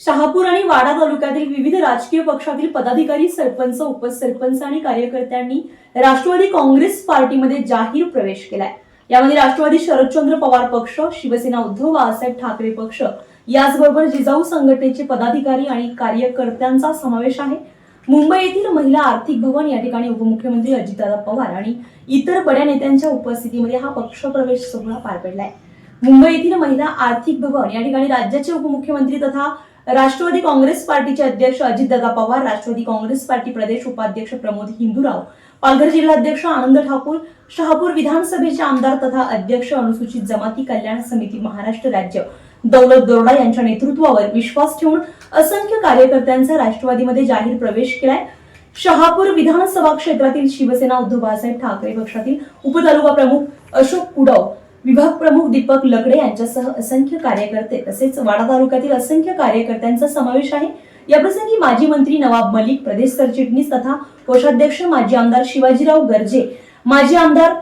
शहापूर आणि वाडा तालुक्यातील विविध राजकीय पक्षातील पदाधिकारी सरपंच उपसरपंच आणि कार्यकर्त्यांनी राष्ट्रवादी काँग्रेस पार्टीमध्ये जाहीर प्रवेश केलाय. यामध्ये राष्ट्रवादी शरदचंद्र पवार पक्ष शिवसेना उद्धव बाळासाहेब ठाकरे पक्ष याचबरोबर जिजाऊ संघटनेचे पदाधिकारी आणि कार्यकर्त्यांचा समावेश आहे. मुंबई येथील महिला आर्थिक भवन या ठिकाणी उपमुख्यमंत्री अजितदादा पवार आणि इतर बड्या नेत्यांच्या उपस्थितीमध्ये हा पक्षप्रवेश सोहळा पार पडलाय. मुंबई येथील महिला आर्थिक भवन या ठिकाणी राज्याचे उपमुख्यमंत्री तथा राष्ट्रवादी काँग्रेस पार्टीचे अध्यक्ष अजितदादा पवार राष्ट्रवादी काँग्रेस पार्टी प्रदेश उपाध्यक्ष प्रमोद हिंदूराव पालघर जिल्हाध्यक्ष आनंद ठाकूर शहापूर विधानसभेचे आमदार तथा अध्यक्ष अनुसूचित जमाती कल्याण समिती महाराष्ट्र राज्य दौलत दोरडा यांच्या नेतृत्वावर विश्वास ठेवून असंख्य कार्यकर्त्यांचा राष्ट्रवादीमध्ये जाहीर प्रवेश केलाय. शहापूर विधानसभा क्षेत्रातील शिवसेना उद्धव बाळासाहेब ठाकरे पक्षातील उपतालुका प्रमुख अशोक कुडव विभाग प्रमुख दीपक लकडे यांच्यासह असंख्य कार्यकर्ते तसेच वाडा तालुक्यातील असंख्य कार्यकर्त्यांचा समावेश आहे. याप्रसंगी माजी मंत्री नवाब मलिक प्रदेश सरचिटणीस तथा कोषाध्यक्ष माजी आमदार शिवाजीराव गर्जे माजी आमदार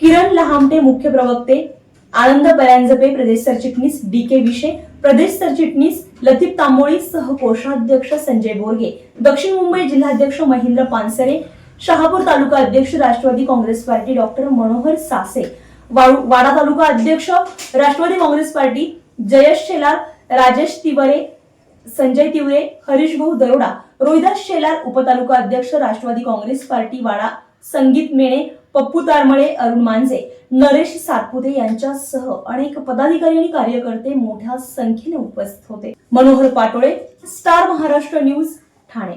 किरण लहामटे मुख्य प्रवक्ते आनंद बयांजपे प्रदेश सरचिटणीस डी के विशे प्रदेश सरचिटणीस लतीफ तांबोळी सह कोषाध्यक्ष संजय बोरगे दक्षिण मुंबई जिल्हाध्यक्ष महेंद्र पानसरे शहापूर तालुका अध्यक्ष Rashtrawadi Congress party doctor Manohar Sase Wada तालुका अध्यक्ष राष्ट्रवादी काँग्रेस पार्टी जयेश शेलार राजेश तिवरे संजय तिवरे हरीश भाऊ दरोडा रोहिदास शेलार उपतालुका अध्यक्ष राष्ट्रवादी काँग्रेस पार्टी वाडा संगीत मेणे पप्पू तारमळे अरुण मांजे नरेश सातपुते यांच्यासह अनेक पदाधिकारी आणि कार्यकर्ते मोठ्या संख्येने उपस्थित होते. Manohar Patole star Maharashtra news Thane.